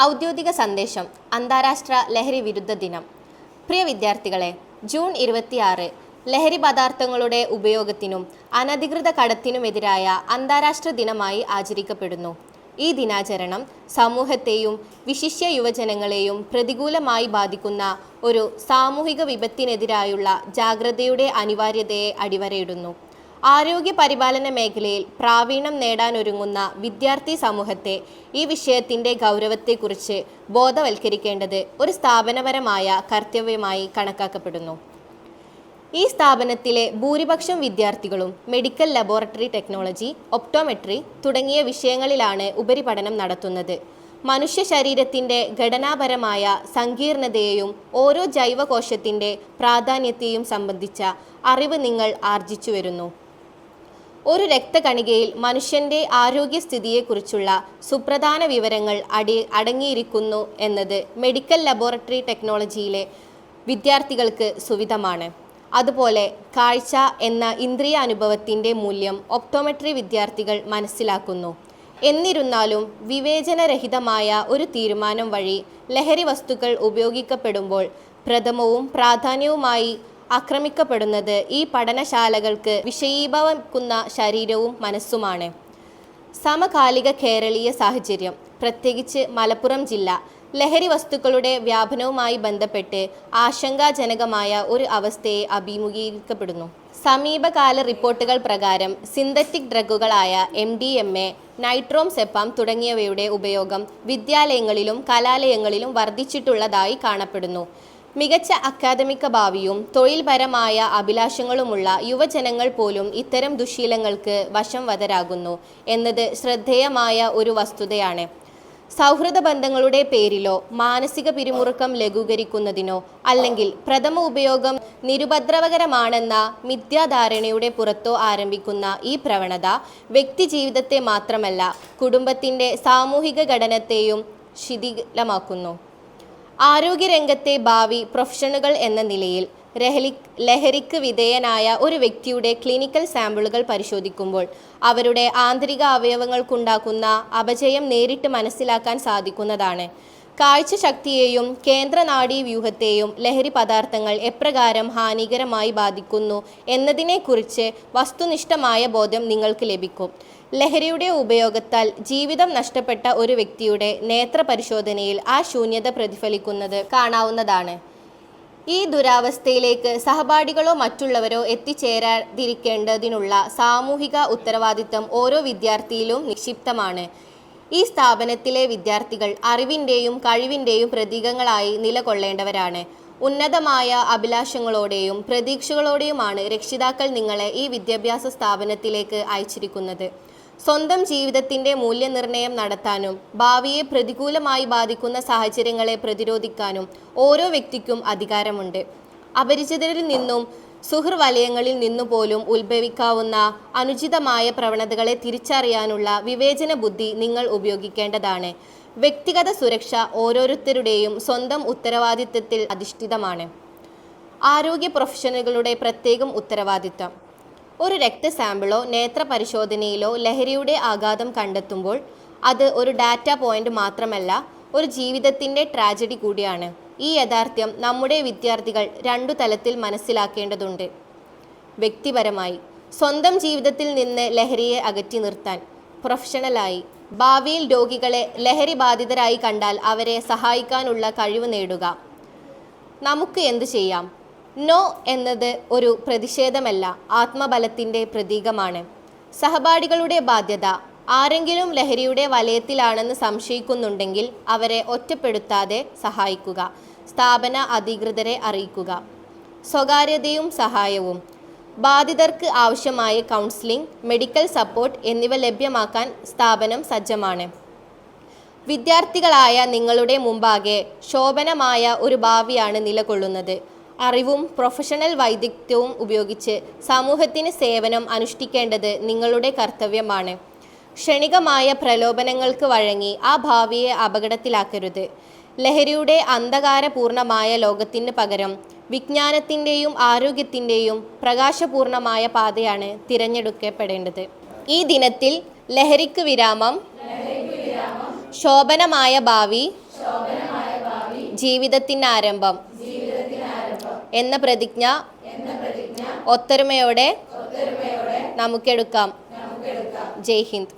ഔദ്യോഗിക സന്ദേശം അന്താരാഷ്ട്ര ലഹരി വിരുദ്ധ ദിനം. പ്രിയ വിദ്യാർത്ഥികളെ ജൂൺ ഇരുപത്തിയാറ് ലഹരി പദാർത്ഥങ്ങളുടെ ഉപയോഗത്തിനും അനധികൃത കടത്തിനുമെതിരായ അന്താരാഷ്ട്ര ദിനമായി ആചരിക്കപ്പെടുന്നു. ഈ ദിനാചരണം സമൂഹത്തെയും വിശിഷ്യ യുവജനങ്ങളെയും പ്രതികൂലമായി ബാധിക്കുന്ന ഒരു സാമൂഹിക വിപത്തിനെതിരായുള്ള ജാഗ്രതയുടെ അനിവാര്യതയെ അടിവരയിടുന്നു. ആരോഗ്യ പരിപാലന മേഖലയിൽ പ്രാവീണ്യം നേടാനൊരുങ്ങുന്ന വിദ്യാർത്ഥി സമൂഹത്തെ ഈ വിഷയത്തിന്റെ ഗൗരവത്തെക്കുറിച്ച് ബോധവൽക്കരിക്കേണ്ടത് ഒരു സ്ഥാപനപരമായ കർത്തവ്യമായി കണക്കാക്കപ്പെടുന്നു. ഈ സ്ഥാപനത്തിലെ ഭൂരിപക്ഷം വിദ്യാർത്ഥികളും മെഡിക്കൽ ലബോറട്ടറി ടെക്നോളജി ഒപ്റ്റോമെട്രി തുടങ്ങിയ വിഷയങ്ങളിലാണ് ഉപരിപഠനം നടത്തുന്നത്. മനുഷ്യ ശരീരത്തിന്റെ ഘടനാപരമായ സങ്കീർണതയെയും ഓരോ ജൈവകോശത്തിന്റെ പ്രാധാന്യത്തെയും സംബന്ധിച്ച അറിവ് നിങ്ങൾ ആർജിച്ചു വരുന്നു. ഒരു രക്തകണികയിൽ മനുഷ്യന്റെ ആരോഗ്യസ്ഥിതിയെക്കുറിച്ചുള്ള സുപ്രധാന വിവരങ്ങൾ അടി അടങ്ങിയിരിക്കുന്നു എന്നത് മെഡിക്കൽ ലബോറട്ടറി ടെക്നോളജിയിലെ വിദ്യാർത്ഥികൾക്ക് സുവിധമാണ്. അതുപോലെ കാഴ്ച എന്ന ഇന്ദ്രിയ അനുഭവത്തിന്റെ മൂല്യം ഒപ്റ്റോമെട്രി വിദ്യാർത്ഥികൾ മനസ്സിലാക്കുന്നു. എന്നിരുന്നാലും വിവേചനരഹിതമായ ഒരു തീരുമാനം വഴി ലഹരി വസ്തുക്കൾ ഉപയോഗിക്കപ്പെടുമ്പോൾ പ്രഥമവും പ്രാധാന്യവുമായി ആക്രമിക്കപ്പെടുന്നത് ഈ പഠനശാലകൾക്ക് വിഷയീഭവിക്കുന്ന ശരീരവും മനസ്സുമാണ്. സമകാലിക കേരളീയ സാഹചര്യം. പ്രത്യേകിച്ച് മലപ്പുറം ജില്ല. ലഹരി വസ്തുക്കളുടെ വ്യാപനവുമായി ബന്ധപ്പെട്ട് ആശങ്കാജനകമായ ഒരു അവസ്ഥയെ അഭിമുഖീകരിക്കപ്പെടുന്നു. സമീപകാല റിപ്പോർട്ടുകൾ പ്രകാരം synthetic ഡ്രഗുകളായ M D M A nitrazepam തുടങ്ങിയവയുടെ ഉപയോഗം വിദ്യാലയങ്ങളിലും കലാലയങ്ങളിലും വർദ്ധിച്ചിട്ടുള്ളതായി കാണപ്പെടുന്നു. മികച്ച അക്കാദമിക ഭാവിയും തൊഴിൽപരമായ അഭിലാഷങ്ങളുമുള്ള യുവജനങ്ങൾ പോലും ഇത്തരം ദുശീലങ്ങൾക്ക് വശം വശംവദരാകുന്നു എന്നത് ശ്രദ്ധേയമായ ഒരു വസ്തുതയാണ്. സൗഹൃദ ബന്ധങ്ങളുടെ പേരിലോ മാനസിക പിരിമുറുക്കം ലഘൂകരിക്കുന്നതിനോ അല്ലെങ്കിൽ പ്രഥമ ഉപയോഗം നിരുപദ്രവകരമാണെന്ന മിഥ്യാധാരണയുടെ പുറത്തോ ആരംഭിക്കുന്ന ഈ പ്രവണത വ്യക്തിജീവിതത്തെ മാത്രമല്ല കുടുംബത്തിന്റെ സാമൂഹിക ഘടനത്തെയും ശിഥിലമാക്കുന്നു. ആരോഗ്യരംഗത്തെ ഭാവി പ്രൊഫഷണലുകൾ എന്ന നിലയിൽ രഹലി ലഹരിക്ക് വിധേയനായ ഒരു വ്യക്തിയുടെ ക്ലിനിക്കൽ സാമ്പിളുകൾ പരിശോധിക്കുമ്പോൾ അവരുടെ ആന്തരിക അവയവങ്ങൾക്കുണ്ടാക്കുന്ന അപജയം നേരിട്ട് മനസ്സിലാക്കാൻ സാധിക്കുന്നതാണ്. കാഴ്ചശക്തിയെയും കേന്ദ്ര നാഡീവ്യൂഹത്തെയും ലഹരി പദാർത്ഥങ്ങൾ എപ്രകാരം ഹാനികരമായി ബാധിക്കുന്നു എന്നതിനെക്കുറിച്ച് വസ്തുനിഷ്ഠമായ ബോധം നിങ്ങൾക്ക് ലഭിക്കും. ലഹരിയുടെ ഉപയോഗത്താൽ ജീവിതം നഷ്ടപ്പെട്ട ഒരു വ്യക്തിയുടെ നേത്ര പരിശോധനയിൽ ആ ശൂന്യത പ്രതിഫലിക്കുന്നത് കാണാവുന്നതാണ്. ഈ ദുരാവസ്ഥയിലേക്ക് സഹപാഠികളോ മറ്റുള്ളവരോ എത്തിച്ചേരാതിരിക്കേണ്ടതിനുള്ള സാമൂഹിക ഉത്തരവാദിത്തം ഓരോ വിദ്യാർത്ഥിയിലും നിക്ഷിപ്തമാണ്. ഈ സ്ഥാപനത്തിലെ വിദ്യാർത്ഥികൾ അറിവിന്റെയും കഴിവിന്റെയും പ്രതീകങ്ങളായി നിലകൊള്ളേണ്ടവരാണ്. ഉന്നതമായ അഭിലാഷങ്ങളോടെയും പ്രതീക്ഷകളോടെയുമാണ് രക്ഷിതാക്കൾ നിങ്ങളെ ഈ വിദ്യാഭ്യാസ സ്ഥാപനത്തിലേക്ക് അയച്ചിരിക്കുന്നത്. സ്വന്തം ജീവിതത്തിന്റെ മൂല്യനിർണയം നടത്താനും ഭാവിയെ പ്രതികൂലമായി ബാധിക്കുന്ന സാഹചര്യങ്ങളെ പ്രതിരോധിക്കാനും ഓരോ വ്യക്തിക്കും അധികാരമുണ്ട്. അപരിചിതരിൽ നിന്നും സുഹൃവലയങ്ങളിൽ നിന്നുപോലും ഉത്ഭവിക്കാവുന്ന അനുചിതമായ പ്രവണതകളെ തിരിച്ചറിയാനുള്ള വിവേചന ബുദ്ധി നിങ്ങൾ ഉപയോഗിക്കേണ്ടതാണ്. വ്യക്തിഗത സുരക്ഷ ഓരോരുത്തരുടെയും സ്വന്തം ഉത്തരവാദിത്തത്തിൽ അധിഷ്ഠിതമാണ്. ആരോഗ്യ പ്രൊഫഷണലുകളുടെ പ്രത്യേകം ഉത്തരവാദിത്തം ഒരു രക്തസാമ്പിളോ നേത്ര പരിശോധനയിലോ ലഹരിയുടെ ആഘാതം കണ്ടെത്തുമ്പോൾ അത് ഒരു ഡാറ്റ പോയിന്റ് മാത്രമല്ല ഒരു ജീവിതത്തിന്റെ ട്രാജഡി കൂടിയാണ്. ഈ യാഥാർത്ഥ്യം നമ്മുടെ വിദ്യാർത്ഥികൾ രണ്ടു തലത്തിൽ മനസ്സിലാക്കേണ്ടതുണ്ട്. വ്യക്തിപരമായി സ്വന്തം ജീവിതത്തിൽ നിന്ന് ലഹരിയെ അകറ്റി നിർത്താൻ പ്രൊഫഷണലായി ഭാവിയിൽ രോഗികളെ ലഹരി ബാധിതരായി കണ്ടാൽ അവരെ സഹായിക്കാനുള്ള കഴിവ് നേടുക. നമുക്ക് എന്ത് ചെയ്യാം? നോ എന്നത് ഒരു പ്രതിഷേധമല്ല ആത്മബലത്തിന്റെ പ്രതീകമാണ്. സഹപാഠികളുടെ ബാധ്യത ആരെങ്കിലും ലഹരിയുടെ വലയത്തിലാണെന്ന് സംശയിക്കുന്നുണ്ടെങ്കിൽ അവരെ ഒറ്റപ്പെടുത്താതെ സഹായിക്കുക. സ്ഥാപന അധികൃതരെ അറിയിക്കുക. സ്വകാര്യതയും സഹായവും. ബാധിതർക്ക് ആവശ്യമായ കൗൺസിലിംഗ് മെഡിക്കൽ സപ്പോർട്ട് എന്നിവ ലഭ്യമാക്കാൻ സ്ഥാപനം സജ്ജമാണ്. വിദ്യാർത്ഥികളായ നിങ്ങളുടെ മുമ്പാകെ ശോഭനമായ ഒരു ഭാവിയാണ് നിലകൊള്ളുന്നത്. അറിവും പ്രൊഫഷണൽ വൈദഗ്ധ്യവും ഉപയോഗിച്ച് സമൂഹത്തിന് സേവനം അനുഷ്ഠിക്കേണ്ടത് നിങ്ങളുടെ കർത്തവ്യമാണ്. ക്ഷണികമായ പ്രലോഭനങ്ങൾക്ക് വഴങ്ങി ആ ഭാവിയെ അപകടത്തിലാക്കരുത്. ലഹരിയുടെ അന്ധകാരപൂർണമായ ലോകത്തിന് പകരം വിജ്ഞാനത്തിന്റെയും ആരോഗ്യത്തിന്റെയും പ്രകാശപൂർണമായ പാതയാണ് തിരഞ്ഞെടുക്കപ്പെടേണ്ടത്. ഈ ദിനത്തിൽ ലഹരിക്ക് വിരാമം ശോഭനമായ ഭാവി ജീവിതത്തിന്റെ ആരംഭം എന്ന പ്രതിജ്ഞ ഒത്തൊരുമയോടെ നമുക്കെടുക്കാം ജയ് ഹിന്ദ്.